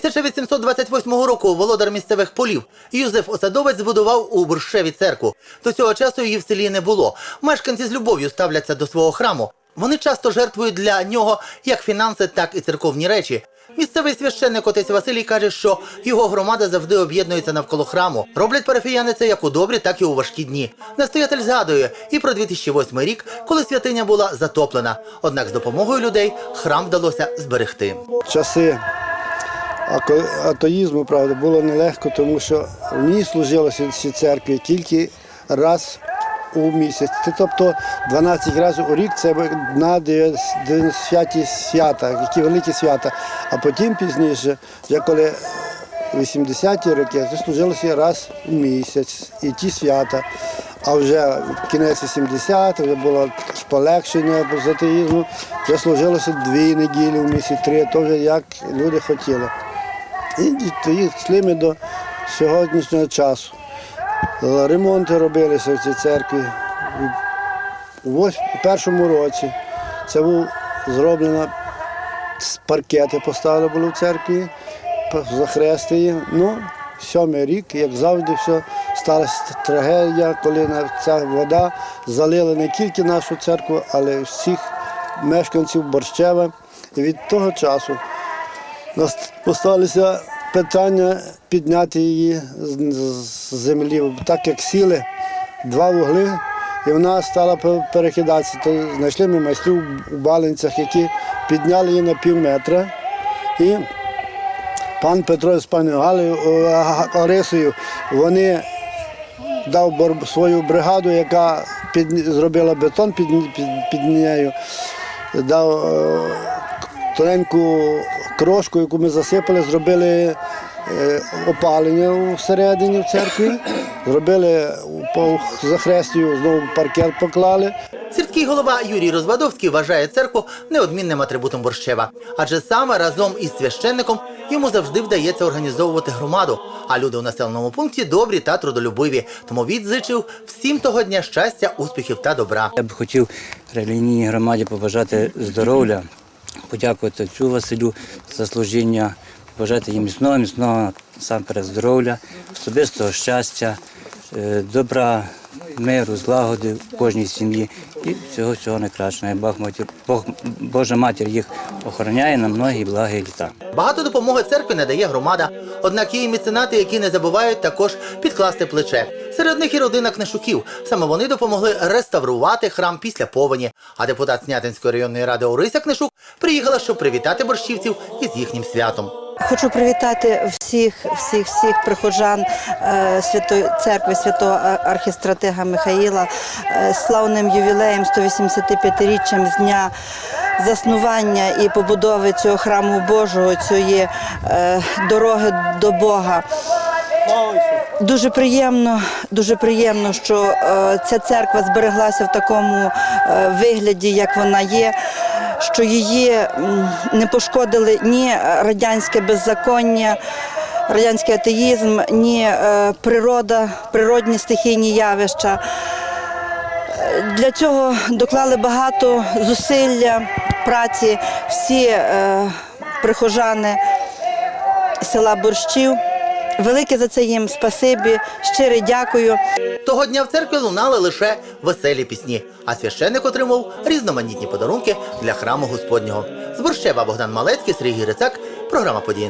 1828 року володар місцевих полів Юзеф Осадовець збудував у Буршеві церкву. До цього часу її в селі не було. Мешканці з любов'ю ставляться до свого храму. Вони часто жертвують для нього як фінанси, так і церковні речі. Місцевий священник отець Василій каже, що його громада завжди об'єднується навколо храму. Роблять парафіяни це як у добрі, так і у важкі дні. Настоятель згадує і про 2008 рік, коли святиня була затоплена. Однак з допомогою людей храм вдалося зберегти. часи атеїзму, правда, було нелегко, тому що в ній служилося ці церкві тільки раз у місяць. Тобто 12 разів у рік це на 90 свята, які великі свята. А потім пізніше, вже коли 80-ті роки, це служилося раз у місяць і ті свята. А вже в кінець 80 вже було полегшення з атеїзму, вже служилося дві неділі в місяць, три, то вже як люди хотіли. І тоді йшли ми до сьогоднішнього часу. Ремонти робилися в цій церкві. У першому році це був зроблено паркети поставили були в церкві, п- захрестили. Ну, сьомий рік, як завжди, все сталася трагедія, коли ця вода залила не тільки нашу церкву, але й всіх мешканців Борщева. І від того часу нас поставилися питання підняти її з землі, так як сіли два вугли, і вона стала перекидатися. То знайшли ми майстрів у Балинцях, які підняли її на пів метра. І пан Петро з пані Галею Орисою, вони дав свою бригаду, яка під, зробила бетон під, під, під нею, дав е, тоненьку крошку, яку ми засипали, зробили е, опалення всередині в церкві, зробили по захрестю, знову паркет поклали. Сільський голова Юрій Розвадовський вважає церкву неодмінним атрибутом Борщева, адже саме разом із священником йому завжди вдається організовувати громаду. А люди у населеному пункті добрі та трудолюбиві. Тому відзичив всім того дня щастя, успіхів та добра. Я б хотів релігійній громаді побажати здоров'я, подякувати отцю Василю за служіння, бажати їм міцного, міцного насамперед здоров'я, особистого щастя, е, добра, миру, злагоди в кожній сім'ї і всього всього найкращого. Бог, Бог, Божа матір їх охороняє на многі благі літа. Багато допомоги церкві надає громада. Однак є і меценати, які не забувають також підкласти плече. Серед них і родина Книшуків. Саме вони допомогли реставрувати храм після повені. А депутат Снятинської районної ради Орися Книшук приїхала, щоб привітати борщівців із їхнім святом. Хочу привітати всіх, всіх, всіх прихожан е, Святої церкви святого Ар- архістратига Михаїла е, з славним ювілеєм 185-річчям з дня заснування і побудови цього храму Божого, цієї е, дороги до Бога. Дуже приємно, дуже приємно, що ця церква збереглася в такому вигляді, як вона є, що її не пошкодили ні радянське беззаконня, радянський атеїзм, ні е, природа, природні стихійні явища. Е, Для цього доклали багато зусилля, праці всі е, прихожани села Борщів. Велике за це їм спасибі, щире дякую. Того дня в церкві лунали лише веселі пісні, а священник отримав різноманітні подарунки для храму Господнього. З Борщева Богдан Малецький, Сергій Рицак, програма «Події».